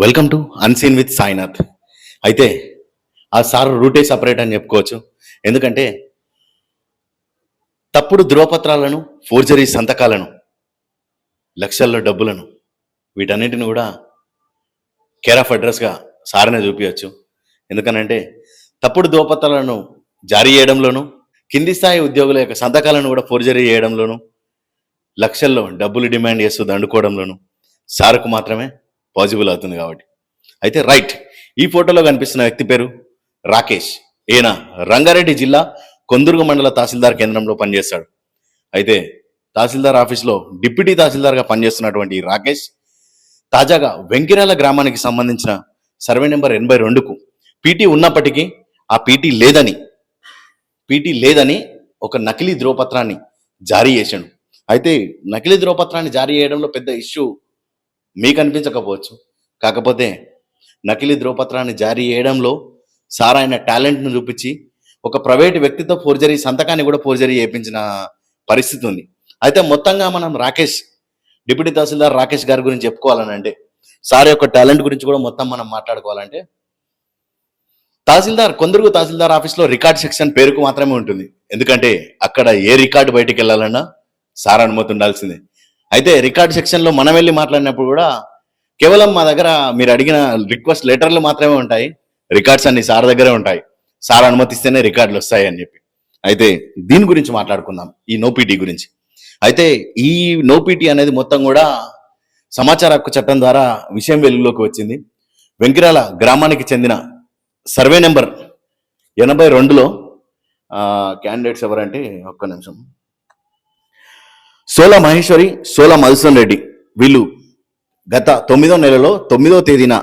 Welcome to unseen with Sainath అయితే ఆ sir రూటే సపరేట్ అని చెప్పుకోవచ్చు. ఎందుకంటే తప్పుడు ధృవపత్రాలను ఫోర్జరీ సంతకాలను లక్షల్లో డబ్బులను వీటన్నిటిని కూడా కేర్ ఆఫ్ అడ్రస్గా సార్నే చూపించవచ్చు ఎందుకనంటే తప్పుడు ధృవపత్రాలను జారీ చేయడంలోనూ కింది స్థాయి ఉద్యోగుల యొక్క సంతకాలను కూడా ఫోర్జరీ చేయడంలోనూ లక్షల్లో డబ్బులు డిమాండ్ చేస్తూ దండుకోవడంలోనూ సార్కు మాత్రమే పాజిబుల్ అవుతుంది కాబట్టి. అయితే రైట్ ఈ ఫోటోలో కనిపిస్తున్న వ్యక్తి పేరు రాకేష్. ఈయన రంగారెడ్డి జిల్లా కొందుర్గు మండల తహసీల్దార్ కేంద్రంలో పనిచేస్తాడు. అయితే తహసీల్దార్ ఆఫీస్లో డిప్యూటీ తహసీల్దార్గా పనిచేస్తున్నటువంటి రాకేష్ తాజాగా వెంకిరాల గ్రామానికి సంబంధించిన సర్వే నెంబర్ ఎనభై రెండుకు పీటీ ఉన్నప్పటికీ ఆ పీటీ లేదని పీటీ లేదని ఒక నకిలీ ధ్రువపత్రాన్ని జారీ చేశాడు అయితే నకిలీ ధ్రువపత్రాన్ని జారీ చేయడంలో పెద్ద ఇష్యూ మీకు అనిపించకపోవచ్చు కాకపోతే నకిలీ ధ్రువపత్రాన్ని జారీ చేయడంలో సార్ ఆయన టాలెంట్ను చూపించి ఒక ప్రైవేట్ వ్యక్తితో ఫోర్జరీ సంతకాన్ని కూడా ఫోర్జరీ చేయించిన పరిస్థితి ఉంది. అయితే మొత్తంగా మనం రాకేష్ డిప్యూటీ తహసీల్దార్ రాకేష్ గారి గురించి చెప్పుకోవాలని అంటే సార్ యొక్క టాలెంట్ గురించి కూడా మొత్తం మనం మాట్లాడుకోవాలంటే తహసీల్దార్ కొందరు తహసీల్దార్ ఆఫీస్లో రికార్డ్ సెక్షన్ పేరుకు మాత్రమే ఉంటుంది. ఎందుకంటే అక్కడ ఏ రికార్డు బయటికి వెళ్ళాలన్నా సార్ అనుమతి ఉండాల్సిందే. అయితే రికార్డ్ సెక్షన్లో మనం వెళ్ళి మాట్లాడినప్పుడు కూడా కేవలం మా దగ్గర మీరు అడిగిన రిక్వెస్ట్ లెటర్లు మాత్రమే ఉంటాయి. రికార్డ్స్ అన్ని సార్ దగ్గరే ఉంటాయి. సార్ అనుమతిస్తేనే రికార్డులు వస్తాయి అని చెప్పి. అయితే దీని గురించి మాట్లాడుకుందాం. ఈ నోపీటీ గురించి. అయితే ఈ నోపీటీ అనేది మొత్తం కూడా సమాచార హక్కు చట్టం ద్వారా విషయం వెలుగులోకి వచ్చింది. వెంకిరాల గ్రామానికి చెందిన సర్వే నెంబర్ ఎనభై రెండులో క్యాండిడేట్స్ ఎవరంటే ఒక్క నిమిషం. సోల మహేశ్వరి సోల మధుసూన్ రెడ్డి వీళ్ళు గత తొమ్మిదో నెలలో తొమ్మిదో తేదీన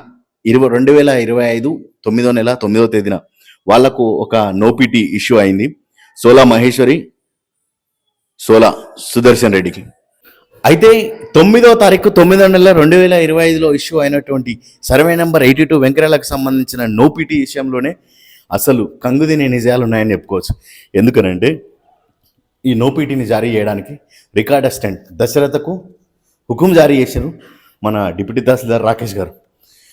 ఇరవై రెండు వేల ఇరవై ఐదు తొమ్మిదో నెల తొమ్మిదో తేదీన వాళ్ళకు ఒక నోపిటీ ఇష్యూ అయింది. సోల మహేశ్వరి సోల సుదర్శన్ రెడ్డికి. అయితే తొమ్మిదో తారీఖు తొమ్మిదో నెల రెండు వేల ఇరవై ఐదులో ఇష్యూ అయినటువంటి సర్వే నెంబర్ ఎయిటీ టూ వెంకరాలకు సంబంధించిన నోపిటీ విషయంలోనే అసలు కంగుదినే నిజాలు ఉన్నాయని చెప్పుకోవచ్చు. ఎందుకనంటే ఈ నోపిటీని జారీ చేయడానికి రికార్డ్ అసిస్టెంట్ దశరథకు హుకుం జారీ చేశారు మన డిప్యూటీ తహసీల్దార్ రాకేష్ గారు.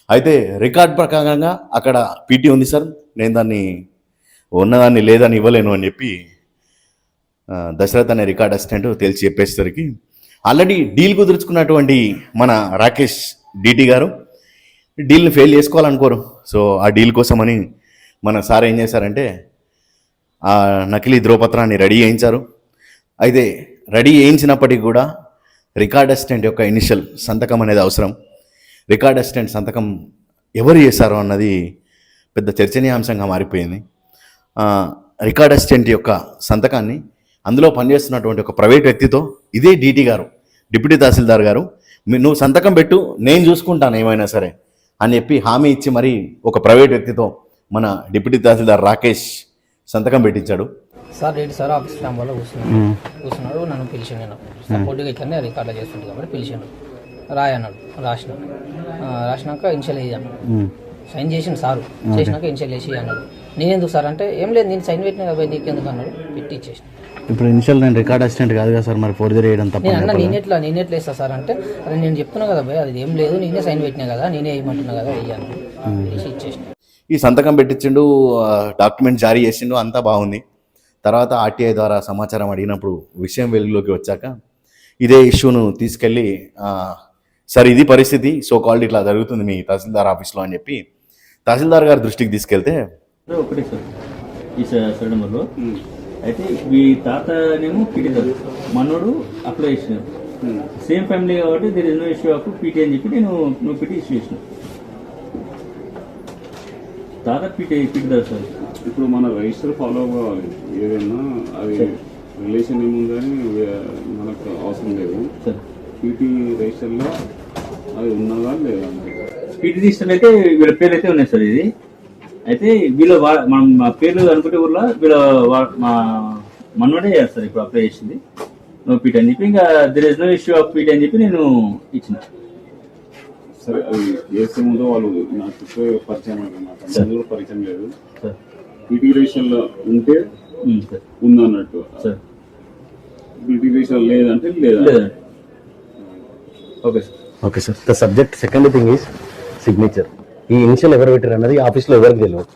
అయితే రికార్డ్ ప్రకారంగా అక్కడ పీటీ ఉంది సార్ నేను దాన్ని ఉన్నదాన్ని లేదని ఇవ్వలేను అని చెప్పి దశరథ దశరథ్ అనే రికార్డ్ అసిస్టెంట్ తెలిసి చెప్పేసరికి ఆల్రెడీ డీల్ కుదుర్చుకున్నటువంటి మన రాకేష్ డిటి గారు డీల్ని ఫెయిల్ చేసుకోవాలనుకోరు. సో ఆ డీల్ కోసమని మన సార్ ఏం చేశారంటే ఆ నకిలీ ధ్రువపత్రాన్ని రెడీ చేయించారు. అయితే రెడీ చేయించినప్పటికీ కూడా రికార్డ్ అసిస్టెంట్ యొక్క ఇనిషియల్ సంతకం అనేది అవసరం. రికార్డ్ అసిస్టెంట్ సంతకం ఎవరు చేశారో అన్నది పెద్ద చర్చనీయాంశంగా మారిపోయింది. రికార్డ్ అసిస్టెంట్ యొక్క సంతకాన్ని అందులో పనిచేస్తున్నటువంటి ఒక ప్రైవేట్ వ్యక్తితో ఇదే డీటీ గారు డిప్యూటీ తహసీల్దార్ గారు నువ్వు సంతకం పెట్టు నేను చూసుకుంటాను ఏమైనా సరే అని చెప్పి హామీ ఇచ్చి మరి ఒక ప్రైవేట్ వ్యక్తితో మన డిప్యూటీ తహసీల్దార్ రాకేష్ సంతకం పెట్టించాడు. సార్ రెడ్డి సార్ ఆఫీస్ వల్ల కూర్చున్నాడు. కూర్చున్నాడు నన్ను పిలిచాను నేను సపోర్ట్గా ఇట్లనే రికార్డులో చేస్తుంది కాబట్టి పిలిచాను రాయి అన్నాడు రాసిన ఆ, రాసినాక ఇన్షియల్ వేయి అన్నాడు సైన్ చేసిన సారు. చేసినాక ఇన్షియల్ వేసి అన్నాడు నేనెందుకు సార్ అంటే ఏం లేదు నేను సైన్ పెట్టిన కదా నీకెందుకు అన్నాడు. పెట్టి ఇచ్చేసిన. ఇప్పుడు ఇనిషియల్ నేను రికార్డ్ అసిస్టెంట్ కాదు కదా సార్ మరి ఫోర్జరీ చేయడం తప్ప నేను అన్న నేనెట్లా నేనెట్లా వేస్తా సార్ అంటే అది నేను చెప్తున్నా కదా భయ్ అది ఏం లేదు నేనే సైన్ పెట్టినా కదా నేనే వేయమంటున్నా కదా వేయను వేసి ఇచ్చేసిన. ఈ సంతకం పెట్టించిండు డాక్యుమెంట్ జారీ చేసిండు అంతా బాగుంది. తర్వాత ఆర్టీఐ ద్వారా సమాచారం అడిగినప్పుడు విషయం వెలుగులోకి వచ్చాక ఇదే ఇష్యూను తీసుకెళ్ళి సార్ ఇది పరిస్థితి సో కాల్డ్ ఇట్లా జరుగుతుంది మీ తహసీల్దార్ ఆఫీస్లో అని చెప్పి తహసీల్దార్ గారి దృష్టికి తీసుకెళ్తే ఒకటే సార్ ఈ స- నెంబర్లో అయితే మీ తాతనేమో పీటీ మనోడు అప్లై చేసినారు సేమ్ ఫ్యామిలీ కాబట్టి దీని ఎన్నో ఇష్యూ ఆఫ్ పీటీ అని చెప్పి నేను నువ్వు పీటీ ఇష్యూ చేసిన. తాత పీటీ పీటీ సార్? ఇప్పుడు మన రిజిస్టర్ ఫాలో కావాలి ఏదైనా అది రిలేషన్ ఏముందని మనకు అవసరం లేదు. పీటీ రిజిస్టర్లో అది ఉన్నదా లేదా పీటీ తీసుకుని అయితే వీళ్ళ పేర్లు అయితే ఉన్నాయి సార్ ఇది. అయితే వీళ్ళ మనం మా పేర్లు అనుకుంటే ఊర్లో వీళ్ళ మా మనవడే చేస్తారు ఇప్పుడు అప్లై చేసింది. నో పీటీ అని చెప్పి ఇంకా there is no issue of PT అని చెప్పి నేను ఇచ్చిన. సరే అది చేసే ముందు వాళ్ళు నాకు పరిచయం పరిచయం లేదు. పీటీ రిజిస్టర్లో ఉంటే ఉందన్నట్టు. రిజిస్టర్ లేదంటే లేదా? Okay sir. Okay sir. The subject second thing is signature ఈ ఇనిషియల్ ఎవరు పెట్టారు అన్నది ఆఫీస్లో ఎవరికి తెలియదు.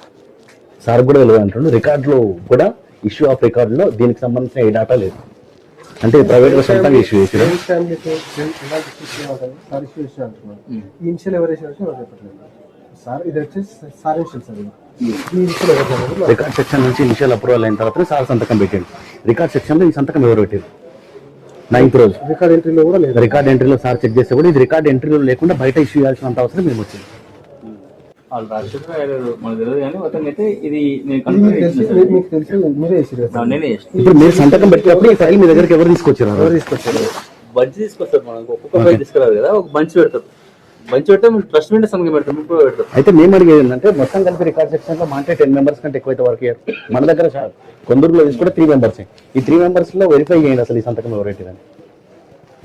సార్ కూడా తెలియదు అంటుండ్రు రికార్డులో కూడా ఇష్యూ ఆఫ్ రికార్డులో దీనికి సంబంధించిన ఏ డేటా లేదు. అంటే ప్రైవేట్గా సొంతంగా ఇష్యూ ఈ ఇన్షియల్ ఎవరు సార్ ఇది వచ్చేసి sir initial sir record section నుంచి ఇనిషియల్ అప్రూవల్ అయిన తర్వాత సార్ సంతకం పెట్టాడు. రికార్డ్ సెక్షన్లో ఈ సంతకం ఎవరు పెట్టారు నైన్త్ రోజు. రికార్డ్ ఎంట్రీలో కూడా లేదు. రికార్డ్ ఎంట్రీలో సార్ చెక్ చేస్తే కూడా ఇది రికార్డ్ ఎంట్రీలో లేకుండా బయట ఇష్యూ చేయాల్సినంత అవసరం మేము వచ్చింది. వాళ్ళు మనకు తెలియదు కానీ అయితే ఇది నేను ఇప్పుడు మీరు సంతకం పెట్టినప్పుడు ఈ ఫైల్ మీ దగ్గరికి ఎవరు తీసుకొచ్చారు? ఎవరు తీసుకొచ్చారు? బంచ్ తీసుకొస్తారు మనకు. ఒక్కొక్క బయట తీసుకురారు కదా. ఒక బంచ్ పెడతారు. పెడితే ట్రస్ట్ మీద సంఘం పెడతారు అయితే మేము అడిగేది ఏంటంటే మొత్తం కలిపి రికార్డ్ సెక్షన్లో మాంటే టెన్ మెంబర్స్ కంటే ఎక్కువైతే వర్క్ చేయరు. మన దగ్గర కొందరులో తీసుకుంటే త్రీ మెంబర్స్ ఈ త్రీ మెంబర్స్లో వెరిఫై చేయండి అసలు ఈ సంతకం ఎవరైతే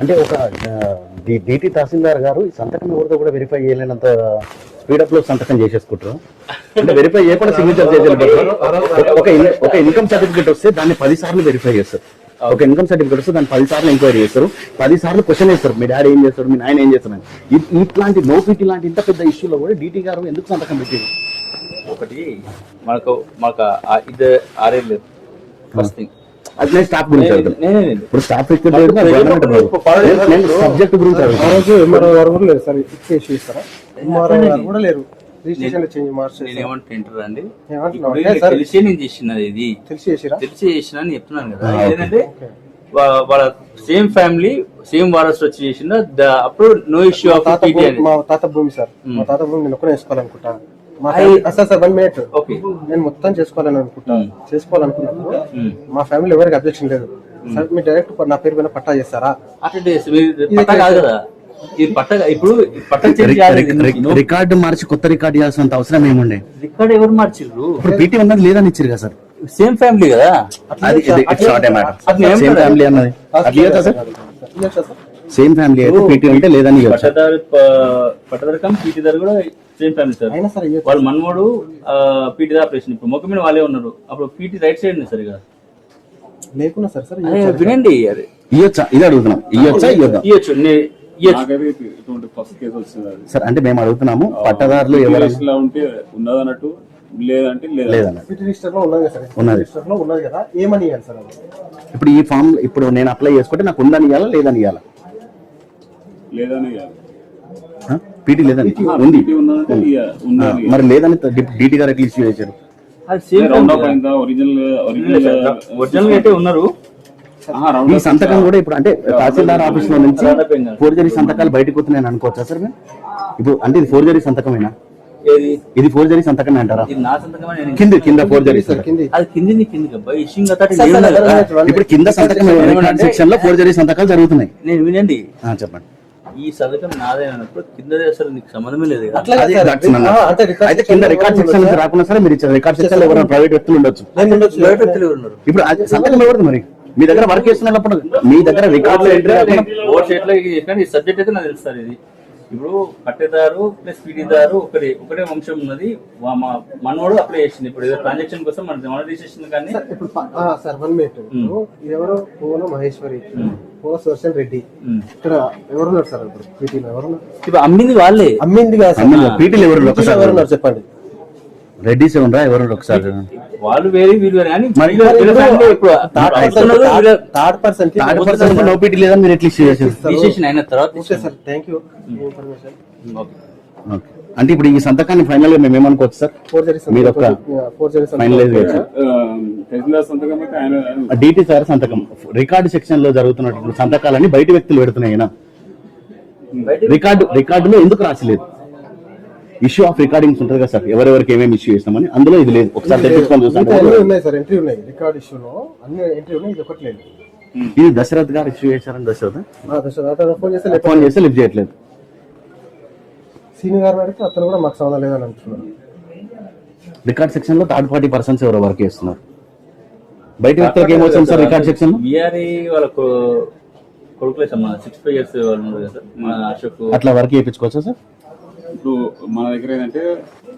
అంటే ఒక డిటి తహసీల్దార్ గారు ఈ సంతకం ఎవరితో కూడా వెరిఫై చేయలేనంత స్పీడప్లో సంతకం చేసేసుకుంటారు. అంటే వెరిఫై చేయకుండా సిగ్నేచర్ చేసేయాలి ఒక ఒక ఇన్కమ్ సర్టిఫికేట్ వస్తే దాన్ని పది సార్లు వెరిఫై చేస్తారు. ఒక ఇన్కమ్ సర్టిఫికేట్ వస్తే దాన్ని పది సార్లు ఎంక్వైరీ చేస్తారు. పది సార్లు క్వశ్చన్ వేస్తారు. మీ డాడీ ఏం చేస్తారు మీ నాయన ఏం చేస్తారు ఇట్లాంటి నోపిటీ లాంటి ఇంత పెద్ద ఇష్యూలో కూడా డిటి గారు ఎందుకు సంతకం పెట్టేది ఒకటి మనకు మాకు ఇది ఆరేళ్ళు లేదు. ఫస్ట్ థింగ్ అది నేను స్టాఫ్ గురించి ఇప్పుడు స్టాఫ్ సబ్జెక్ట్ గురించి సార్. కూడా లేరు. రిజిస్ట్రేషన్ చేంజ్ నేను అండి? ఇప్పుడు ఇది తెలిసే నేను చేసినది ఇది. తెలిసి చేసిరా? తెలిసి చేసిన అని చెప్తున్నాను కదా. ఏంటంటే వా- వాళ్ళ సేమ్ ఫ్యామిలీ సేమ్ వారస్ వచ్చి చేసిన అప్పుడు నో ఇష్యూ ఆఫ్ తాత పీటీ భూమి అని మా తాత భూమి సార్. మా తాత భూమి నేను ఒక్కనే వేసుకోవాలనుకుంటా. మా family sir sir one minute okay. నేను మొత్తం చేసుకోవాలని అనుకుంటా చేసుకోవాలనుకున్నప్పుడు మ్మ్. మా ఫ్యామిలీ ఎవరికి అబ్జెక్షన్ లేదు. సార్ మీరు డైరెక్ట్ నా పేరు పైన పట్టా చేస్తారా? అట్లా డేస్ మీరు పట్ట కాదు కదా. ఇది పట్ట ఇప్పుడు పట్ట రికార్డు మార్చి కొత్త రికార్డు చేయాల్సినంత అవసరం ఏముండే? రికార్డ్ ఎవరు మార్చిర్రు? ఇప్పుడు పీటీ ఉన్నది లేదని ఇచ్చారు కదా సార్. సేమ్ ఫ్యామిలీ కదా? అది it's not a matter same. Family అన్నది. అట్లా ఇవ్వచ్చా సార్. ఇయ్యొచ్చా సార్. సేమ్ ఫ్యామిలీ అయితే పీటీ ఉంటే లేదని పట్టదారు పట్టదారు కమ్ పీటీ దారు కూడా సేమ్ ఫ్యామిలీ సార్. అయినా సరే ఇయ్యొచ్చు వాళ్ళ మనమోడు పీటీ ఆపరేషన్ ఇప్పుడు మొక్క మీద వాళ్ళే ఉన్నారు. అప్పుడు పీటీ రైట్ సైడ్ ఉంది సరిగా లేకున్నా సార్ సార్ అదే వినండి అది ఇవ్వచ్చా? ఇది అడుగుతున్నాం. ఇవ్వచ్చా? ఇవ్వద్దాం? సార్ అంటే మేము అడుగుతున్నాము పట్టదారులు ఎవరైనా ఉంటే ఉన్నదన్నట్టు లేదంటే లేదా లేదన్నట్టు. సిటీ రిజిస్టర్లో ఉన్నది కదా సార్ ఉన్నది. రిజిస్టర్లో ఉన్నది కదా ఏమని సార్ ఇప్పుడు ఈ ఫామ్ ఇప్పుడు నేను అప్లై చేసుకుంటే నాకు ఉందని ఇవ్వాలా లేదని ఇవ్వాలా లేదని. పీటీ లేదని? ఉంది. మరి లేదని డీటీ గారు ఎట్లా ఇష్యూ చేశారు? ఒరిజినల్ ఒరిజినల్ అయితే ఉన్నారు. ఈ సంతకం కూడా ఇప్పుడు అంటే తహసీల్దార్ ఆఫీస్లో నుంచి. ఫోర్జరీ సంతకాలు బయటకు వస్తున్నాయని అనుకోవచ్చా సార్ ఇప్పుడు అంటే ఇది ఫోర్జరీ సంతకమేనా? ఏది? ఇది ఫోర్జరీ సంతకమే అంటారా? కింద కింద ఫోర్జరీ ఇప్పుడు కింద సంతకం సెక్షన్లో ఫోర్జరీ సంతకాలు జరుగుతున్నాయి. నేను వినండి. ఆ, చెప్పండి. ఈ సంతకం నాదే అన్నప్పుడు కింద అసలు నీకు సంబంధమే లేదు అయితే కింద రికార్డ్ సెక్షన్ రాకుండా సరే మీరు ఇచ్చారు రికార్డ్ సెక్షన్ ఎవరైనా ప్రైవేట్ వ్యక్తులు ఉండొచ్చు. వ్యక్తులు ఎవరు ఇప్పుడు సంతకం ఎవరిది మరి? మీ దగ్గర వర్క్ చేస్తున్నప్పుడు మీ దగ్గర రికార్డ్ ఈ సబ్జెక్ట్ అయితే నాకు తెలుసు సార్ ఇది. ఇప్పుడు పట్టేదారు ప్లస్ పీడీదారు ఒకటే ఒకటే వంశం ఉన్నది. మనోడు అప్లై చేసింది. ఇప్పుడు ఏదో ట్రాన్సాక్షన్ కోసం మన మన రిజిస్ట్రేషన్ కానీ సార్, ఇప్పుడు సార్ వన్ మినిట్ ఎవరు పూన మహేశ్వరి. పూన సుదర్శన్ రెడ్డి. ఇక్కడ ఎవరున్నారు సార్ ఇప్పుడు? పీటీలో ఎవరున్నారు? ఇప్పుడు అమ్మింది వాళ్ళే. అమ్మింది కాదు సార్. పీటీలు ఎవరు ఎవరున్నారు చెప్పండి. రెడ్డిస్ ఎవరు ఎవరు ఒకసారి? వాళ్ళు వేరే వీళ్ళు వేరే. థర్డ్ పర్సన్ థర్డ్ పర్సన్ మీరు ఎట్లా రిజిస్ట్రేషన్ అయిన తర్వాత థ్యాంక్ యూ ఓకే. ఓకే. అంటే ఇప్పుడు ఈ సంతకాన్ని ఫైనల్గా మేము ఏమనుకోవచ్చు సార్? మీరు ఒక ఫైనలైజ్ ఆయన డిటి సార్ సంతకం. రికార్డు సెక్షన్లో జరుగుతున్నటువంటి సంతకాలని బయట వ్యక్తులు పెడుతున్నాయి. రికార్డు రికార్డులో ఎందుకు రాసలేదు? ఇష్యూ ఆఫ్ రికార్డింగ్స్ ఉంటుంది కదా సార్? ఎవరెవరికి ఏమేమి ఇష్యూ చేస్తామని? అందులో ఇది లేదు. ఒకసారి తెప్పించుకొని చూస్తాను. సార్ ఎంట్రీ ఉన్నాయి. రికార్డ్ ఇష్యూలో అన్ని ఎంట్రీ ఉన్నాయి ఇది ఒకటి లేదు. ఇది దశరథ్ గారు ఇష్యూ చేశారని దశరథ్? ఫోన్ చేస్తే ఫోన్ చేస్తే లిఫ్ట్ చేయట్లేదు. సీనియర్ అడిగితే అతను కూడా మాకు సంబంధం లేదని అంటున్నారు. రికార్డ్ సెక్షన్లో థర్డ్ పార్టీ పర్సన్స్ ఎవరో వర్క్ చేస్తున్నారు. బయట వ్యక్తులకు ఏమవుతుంది సార్ రికార్డ్ సెక్షన్లో? విఆర్ఏ వాళ్ళ కొ- కొడుకులే సిక్స్ ఫైవ్ ఇయర్స్ వాళ్ళు ఉన్నారు కదా సార్ మన అశోక్. అట్లా వర్క్ చేయించుకోవచ్చా సార్? ఇప్పుడు మన దగ్గర ఏంటంటే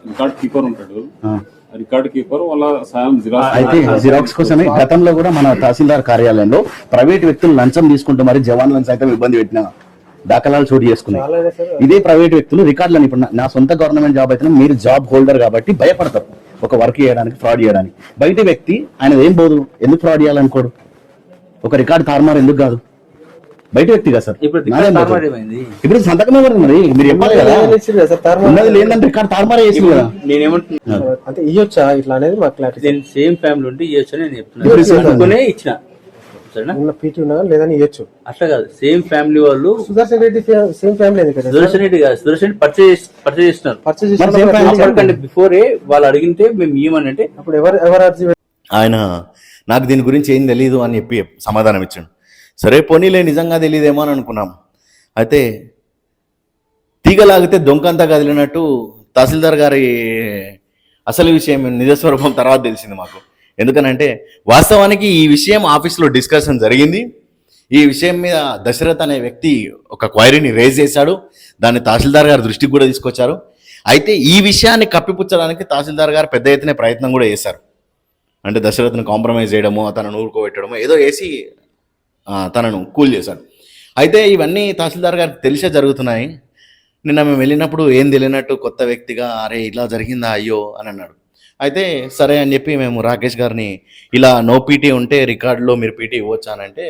రికార్డ్ కీపర్ ఉంటాడు. ఆ. రికార్డ్ కీపర్ వాళ్ళ సాయం జిరాక్స్ అయితే జిరాక్స్ కోసమే గతంలో కూడా మన తహసీల్దార్ కార్యాలయంలో ప్రైవేట్ వ్యక్తులు లంచం తీసుకుంటూ మరి జవాన్లను సైతం ఇబ్బంది పెట్టిన దాఖలాలు చోటు చేసుకున్నాయి. ఇదే ప్రైవేట్ వ్యక్తులు రికార్డులను ఇప్పుడు నా- నా సొంత గవర్నమెంట్ జాబ్ అయితే మీరు జాబ్ హోల్డర్ కాబట్టి భయపడతారు. ఒక వర్క్ చేయడానికి ఫ్రాడ్ చేయడానికి. బయట వ్యక్తి ఆయన ఏం పోదు ఎందుకు ఫ్రాడ్ చేయాలనుకోడు? ఒక రికార్డు తారుమారు ఎందుకు కాదు? బయట వ్యక్తి కదా సార్. ఇప్పుడు నాదేం రికార్డ్ పోతుంది? తారుమారు ఏమైంది? ఇప్పుడు సంతకం ఎవరు మరి మీరు చెప్పాలి కదా? ఉన్నది లేదంటే రికార్డు తారుమారే వేసింది కదా. నేనేమంటున్నా? అంటే ఇయ్యొచ్చా? ఇట్లా అనేది మాకు క్లారిటీ నేను సేమ్ ఫ్యామిలీ ఉంటే ఇవ్వచ్చు నేను అనుకునే ఇచ్చిన. పీటీ ఉన్నా లేదని ఇయ్యొచ్చు. అట్లా కాదు. సేమ్ ఫ్యామిలీ వాళ్ళు సుదర్శన్ రెడ్డి సేమ్ ఫ్యామిలీ సుదర్శన్ రెడ్డి కాదు. సుదర్శన్ రెడ్డి పర్చేస్ పర్చేస్ చేస్తున్నారు అప్పటికంటే బిఫోరే వాళ్ళు అడిగితే మేము ఇవ్వమని అంటే అప్పుడు ఎవరు ఎవరు ఆయన నాకు దీని గురించి ఏం తెలియదు అని చెప్పి సమాధానం ఇచ్చాడు. సరే పోనీలే నిజంగా తెలియదేమో అని అనుకున్నాం. అయితే తీగలాగితే దొంకంతా కదిలినట్టు తహసీల్దార్ గారి అసలు విషయం నిజస్వరూపం తర్వాత తెలిసింది మాకు. ఎందుకనంటే వాస్తవానికి ఈ విషయం ఆఫీస్లో డిస్కషన్ జరిగింది. ఈ విషయం మీద దశరథ్ అనే వ్యక్తి ఒక క్వైరీని రేజ్ చేశాడు. దాన్ని తహసీల్దార్ గారి దృష్టికి కూడా తీసుకొచ్చారు. అయితే ఈ విషయాన్ని కప్పిపుచ్చడానికి తహసీల్దార్ గారు పెద్ద ఎత్తున ప్రయత్నం కూడా చేశారు. అంటే దశరథ్ని కాంప్రమైజ్ చేయడము తనను ఊరుకోబెట్టడము ఏదో వేసి తనను కూల్ చేశాడు. అయితే ఇవన్నీ తహసీల్దార్ గారికి తెలిసే జరుగుతున్నాయి. నిన్న మేము వెళ్ళినప్పుడు ఏం తెలియనట్టు కొత్త వ్యక్తిగా అరే ఇలా జరిగిందా? అయ్యో! అని అన్నాడు. అయితే సరే అని చెప్పి మేము రాకేష్ గారిని ఇలా నో పీటీ ఉంటే రికార్డులో మీరు పీటీ ఇవ్వచ్చా? అని అంటే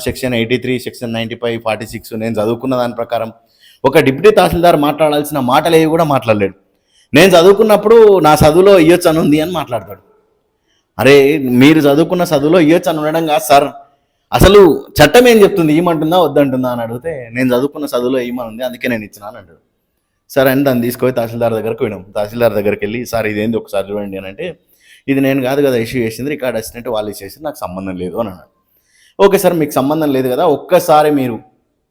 section eighty three section ninety five forty six నేను చదువుకున్న దాని ప్రకారం ఒక డిప్యూటీ తహసీల్దార్ మాట్లాడాల్సిన మాటలు ఏవి కూడా మాట్లాడలేడు. నేను చదువుకున్నప్పుడు నా చదువులో ఇయ్యొచ్చు అని ఉంది అని మాట్లాడతాడు. అరే మీరు చదువుకున్న చదువులో ఇయ్యొచ్చు అని ఉండడం కాదు సార్. అసలు చట్టం ఏం చెప్తుంది? ఏమంటుందా? వద్దంటుందా? అని అడిగితే నేను చదువుకున్న చదువులో ఏమనుంది? ఉంది అందుకే నేను ఇచ్చిన అని అంటాడు. సరే అని దాన్ని తీసుకొని తహసీల్దార్ దగ్గరకు పోయినాం. తహసీల్దార్ దగ్గరికి వెళ్ళి సార్ ఇదేంది ఒకసారి చూడండి అని అంటే ఇది నేను కాదు కదా ఇష్యూ చేసింది రికార్డ్ అసిస్టెంట్ వాళ్ళు ఇచ్చేసి నాకు సంబంధం లేదు అని అన్నాడు. ఓకే సార్ మీకు సంబంధం లేదు కదా ఒక్కసారి మీరు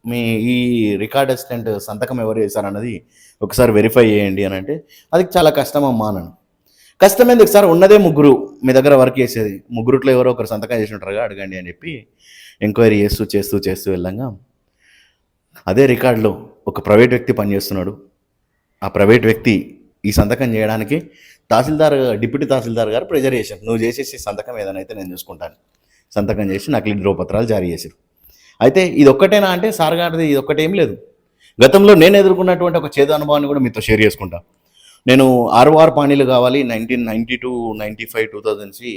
మీ ఈ రికార్డ్ అసిస్టెంట్ సంతకం ఎవరు చేశారన్నది ఒకసారి వెరిఫై చేయండి అని అంటే అది చాలా కష్టం అమ్మా అన్నాను కష్టం సార్? ఉన్నదే ముగ్గురు. మీ దగ్గర వర్క్ చేసేది. ముగ్గురుట్లో ఎవరో ఒకరు సంతకం చేసి ఉంటారుగా అడగండి అని చెప్పి ఎంక్వైరీ చేస్తూ చేస్తూ చేస్తూ వెళ్ళంగా. అదే రికార్డులో ఒక ప్రైవేట్ వ్యక్తి పనిచేస్తున్నాడు. ఆ ప్రైవేట్ వ్యక్తి ఈ సంతకం చేయడానికి తహసీల్దార్ డిప్యూటీ తహసీల్దార్ గారు ప్రెజర్ చేశారు. నువ్వు చేసేసి సంతకం ఏదైనా అయితే నేను చూసుకుంటాను. సంతకం చేసి నకిలీ ధ్రువపత్రాలు జారీ చేశారు. అయితే ఇది ఒక్కటేనా అంటే సార్ గారిది ఇది ఒక్కటేం లేదు. గతంలో నేను ఎదుర్కొన్నటువంటి ఒక చేదు అనుభవాన్ని కూడా మీతో షేర్ చేసుకుంటాను నేను ఆర్ఓఆర్ పానీలు కావాలి nineteen ninety two ninety five two థౌజండ్స్కి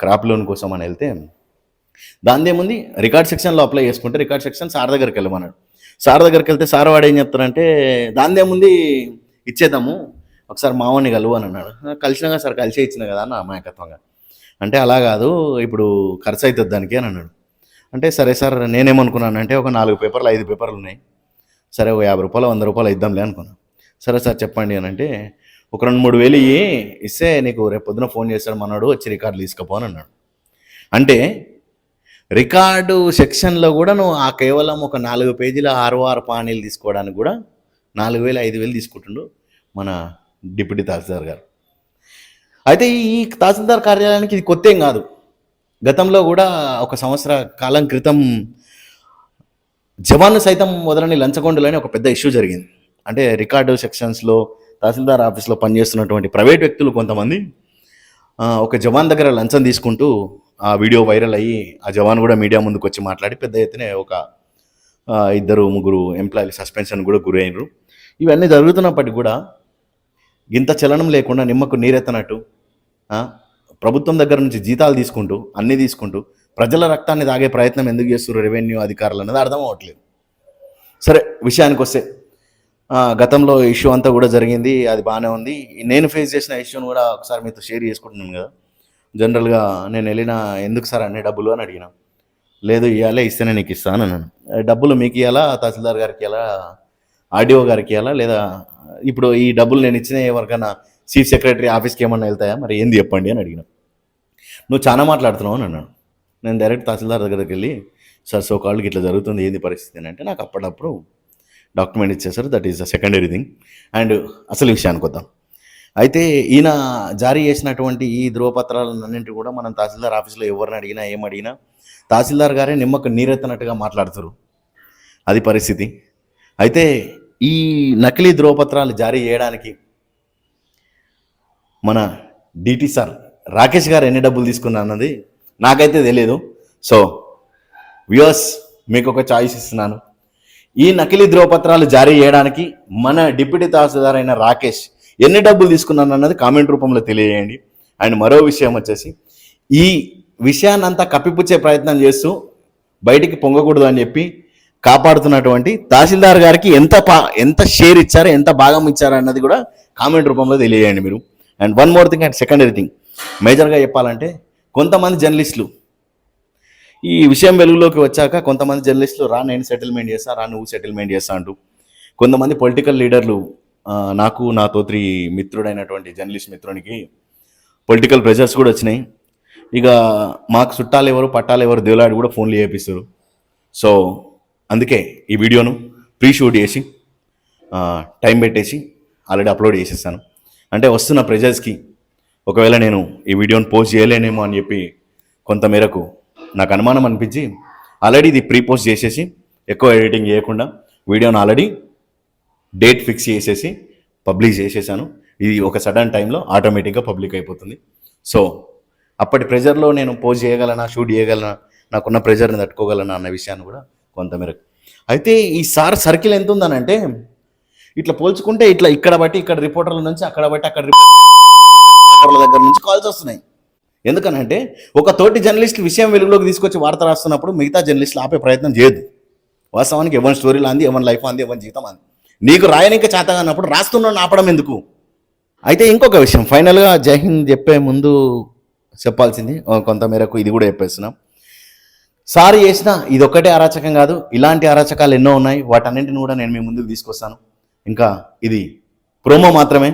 crop loan కోసం అని వెళ్తే దాని ఏముంది? రికార్డ్ సెక్షన్లో అప్లై చేసుకుంటే రికార్డ్ సెక్షన్ సార్ దగ్గరికి వెళ్ళమన్నాడు. సార్ దగ్గరికి వెళ్తే సార్ వాడు ఏం చెప్తారంటే దాని ఏముంది? ఇచ్చేద్దాము ఒకసారి మావని కలువు అని అన్నాడు. కలిసినాగా సార్ కలిసే ఇచ్చిన కదా అన్న అమాయకత్వంగా. అంటే అలా కాదు ఇప్పుడు ఖర్చు అవుతుంది దానికి అని అన్నాడు. అంటే సరే సార్ నేనేమనుకున్నానంటే ఒక నాలుగు పేపర్లు ఐదు పేపర్లు ఉన్నాయి. సరే ఒక యాభై రూపాయలు వంద రూపాయలు ఇద్దాంలే అనుకున్నాను సరే సార్ చెప్పండి అని అంటే ఒక రెండు మూడు వేలు ఇయ్యి ఇస్తే నీకు రేపు పొద్దున ఫోన్ చేస్తాడు మనోడు వచ్చి రికార్డులు తీసుకుపోని అన్నాడు. అంటే రికార్డు సెక్షన్లో కూడా నువ్వు ఆ కేవలం ఒక నాలుగు పేజీల ఆరు ఆరు పానీలు తీసుకోవడానికి కూడా నాలుగు వేలు ఐదు వేలు తీసుకుంటుండు మన డిప్యూటీ తహసీల్దార్ గారు. అయితే ఈ తహసీల్దార్ కార్యాలయానికి ఇది కొత్త ఏం కాదు. గతంలో కూడా ఒక సంవత్సర కాలం క్రితం జవాన్ సైతం మొదలని లంచగొండలని ఒక పెద్ద ఇష్యూ జరిగింది. అంటే రికార్డు సెక్షన్స్లో తహసీల్దార్ ఆఫీస్లో పనిచేస్తున్నటువంటి ప్రైవేట్ వ్యక్తులు కొంతమంది ఒక జవాన్ దగ్గర లంచం తీసుకుంటూ ఆ వీడియో వైరల్ అయ్యి ఆ జవాన్ కూడా మీడియా ముందుకు వచ్చి మాట్లాడి పెద్ద ఎత్తున ఒక ఇద్దరు ముగ్గురు ఎంప్లాయీలు సస్పెన్షన్ కూడా గురైనరు ఇవన్నీ జరుగుతున్నప్పటికీ కూడా ఇంత చలనం లేకుండా నిమ్మకు నీరెత్తనట్టు ప్రభుత్వం దగ్గర నుంచి జీతాలు తీసుకుంటూ అన్నీ తీసుకుంటూ ప్రజల రక్తాన్ని తాగే ప్రయత్నం ఎందుకు చేస్తున్నారు రెవెన్యూ అధికారులు అన్నది అర్థం అవ్వట్లేదు. సరే విషయానికి వస్తే గతంలో ఇష్యూ అంతా కూడా జరిగింది అది బాగానే ఉంది. నేను ఫేస్ చేసిన ఇష్యూని కూడా ఒకసారి మీతో షేర్ చేసుకుంటున్నాను కదా. జనరల్గా నేను వెళ్ళిన ఎందుకు సార్ అన్ని డబ్బులు అని అడిగినా. లేదు ఇవ్వాలే ఇస్తేనే నీకు ఇస్తాను అన్నాను. డబ్బులు మీకు ఇవ్వాలా తహసీల్దార్ గారికి ఇవ్వాలా ఆర్డీఓ గారికి ఇవ్వాలా లేదా ఇప్పుడు ఈ డబ్బులు నేను ఇచ్చిన ఎవరికైనా చీఫ్ సెక్రటరీ ఆఫీస్కి ఏమన్నా వెళ్తాయా? మరి ఏంది చెప్పండి అని అడిగిన. నువ్వు చాలా మాట్లాడుతున్నావు అని అన్నాను. నేను డైరెక్ట్ తహసీల్దార్ దగ్గరికి వెళ్ళి సార్ సో కాళ్ళకి ఇట్లా జరుగుతుంది ఏంది పరిస్థితి? అని అంటే నాకు అప్పుడప్పుడు డాక్యుమెంట్ ఇచ్చేసారు that is the secondary thing and అసలు విషయానికి వద్దాం. అయితే ఈయన జారీ చేసినటువంటి ఈ ధృవపత్రాలన్నింటి కూడా మనం తహసీల్దార్ ఆఫీస్లో ఎవరిని అడిగినా ఏం అడిగినా తహసీల్దార్ గారే నిమ్మకు నీరెత్తనట్టుగా మాట్లాడుతారు. అది పరిస్థితి. అయితే ఈ నకిలీ ధృవపత్రాలు జారీ చేయడానికి మన డిటి సార్ రాకేష్ గారు ఎన్ని డబ్బులు తీసుకున్నా అన్నది నాకైతే తెలియదు సో వ్యూవర్స్ మీకు ఒక చాయిస్ ఇస్తున్నాను. ఈ నకిలీ ధ్రువపత్రాలు జారీ చేయడానికి మన డిప్యూటీ తహసీల్దార్ అయిన రాకేష్ ఎన్ని డబ్బులు తీసుకున్నాను అన్నది కామెంట్ రూపంలో తెలియజేయండి. అండ్ మరో విషయం వచ్చేసి ఈ విషయాన్నంతా కప్పిపుచ్చే ప్రయత్నం చేస్తూ బయటికి పొంగకూడదు అని చెప్పి కాపాడుతున్నటువంటి తహసీల్దార్ గారికి ఎంత పా ఎంత షేర్ ఇచ్చారో ఎంత భాగం ఇచ్చారు అన్నది కూడా కామెంట్ రూపంలో తెలియజేయండి మీరు. And one more thing and secondary thing. మేజర్గా చెప్పాలంటే కొంతమంది జర్నలిస్టులు ఈ విషయం వెలుగులోకి వచ్చాక కొంతమంది జర్నలిస్టులు రా నేను సెటిల్మెంట్ చేస్తా రా నువ్వు సెటిల్మెంట్ చేస్తా అంటూ కొంతమంది పొలిటికల్ లీడర్లు నాకు నా తోత్రి మిత్రుడైనటువంటి జర్నలిస్ట్ మిత్రునికి పొలిటికల్ ప్రెషర్స్ కూడా వచ్చినాయి. ఇక మాకు చుట్టాలు ఎవరు పట్టాలు ఎవరు దేవులాడి కూడా ఫోన్లు చేపిస్తారు సో అందుకే ఈ వీడియోను ప్రీ షూట్ చేసి టైం పెట్టేసి ఆల్రెడీ అప్లోడ్ చేసేస్తాను. అంటే వస్తున్న ప్రెజర్స్కి ఒకవేళ నేను ఈ వీడియోని పోస్ట్ చేయలేనేమో అని చెప్పి కొంత మేరకు నాకు అనుమానం అనిపించి ఆల్రెడీ ఇది ప్రీపోస్ట్ చేసేసి ఎక్కువ ఎడిటింగ్ చేయకుండా వీడియోని ఆల్రెడీ డేట్ ఫిక్స్ చేసేసి పబ్లిష్ చేసేసాను. ఇది ఒక సడన్ టైంలో ఆటోమేటిక్గా పబ్లిక్ అయిపోతుంది. సో అప్పటి ప్రెజర్లో నేను పోస్ట్ చేయగలనా షూట్ చేయగలనా నాకున్న ప్రెజర్ని తట్టుకోగలనా అన్న విషయాన్ని కూడా కొంతమేరకు అయితే ఈ సార్ సర్కిల్ ఎంత ఉందనంటే ఇట్లా పోల్చుకుంటే ఇట్లా ఇక్కడ బట్టి ఇక్కడ రిపోర్టర్ల నుంచి అక్కడ బట్టి అక్కడ రిపోర్టర్ల దగ్గర నుంచి కాల్స్ వస్తున్నాయి. ఎందుకనంటే ఒక తోటి జర్నలిస్ట్ విషయం వెలుగులోకి తీసుకొచ్చి వార్త రాస్తున్నప్పుడు మిగతా జర్నలిస్టులు ఆపే ప్రయత్నం చేయదు వాస్తవానికి ఎవరి స్టోరీలు అంది ఎవరి లైఫ్ అంది ఎవరి జీవితం అంది నీకు రాయనిక చేత అన్నప్పుడు రాస్తున్నాను ఆపడం ఎందుకు? అయితే ఇంకొక విషయం ఫైనల్గా జైహింద్ చెప్పే ముందు చెప్పాల్సింది కొంత మేరకు ఇది కూడా చెప్పేస్తున్నాం. సార్ చేసిన ఇది ఒక్కటే అరాచకం కాదు ఇలాంటి అరాచకాలు ఎన్నో ఉన్నాయి వాటన్నింటిని కూడా నేను మీ ముందుకు తీసుకొస్తాను. ఇంకా ఇది ప్రోమో మాత్రమే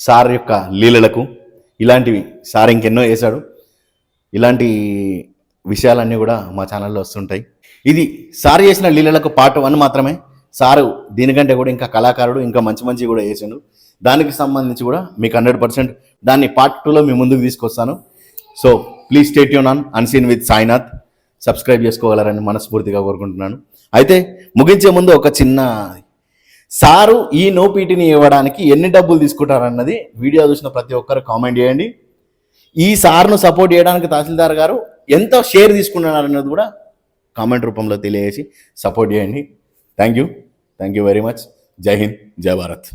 సార్ యొక్క లీలలకు ఇలాంటివి. సార్ ఇంకెన్నో వేశాడు ఇలాంటి విషయాలన్నీ కూడా మా ఛానల్లో వస్తుంటాయి. ఇది సార్ చేసిన లీలలకు పార్ట్ వన్ మాత్రమే. సారు దీనికంటే కూడా ఇంకా కళాకారుడు ఇంకా మంచి మంచి కూడా వేసాడు దానికి సంబంధించి కూడా మీకు హండ్రెడ్ పర్సెంట్ దాన్ని పార్ట్ టూలో మీ ముందుకు తీసుకొస్తాను. So please stay Yoon on unseen with Sainath subscribe చేసుకోగలరని మనస్ఫూర్తిగా కోరుకుంటున్నాను. అయితే ముగించే ముందు ఒక చిన్న సారు ఈ నోపీటీని ఇవ్వడానికి ఎన్ని డబ్బులు తీసుకుంటారన్నది వీడియో చూసిన ప్రతి ఒక్కరు కామెంట్ చేయండి. ఈ సార్ను సపోర్ట్ చేయడానికి తహసీల్దార్ గారు ఎంత షేర్ తీసుకుంటున్నారన్నది కూడా కామెంట్ రూపంలో తెలియజేసి సపోర్ట్ చేయండి. Thank you. Thank you very much. జై హింద్ జై భారత్.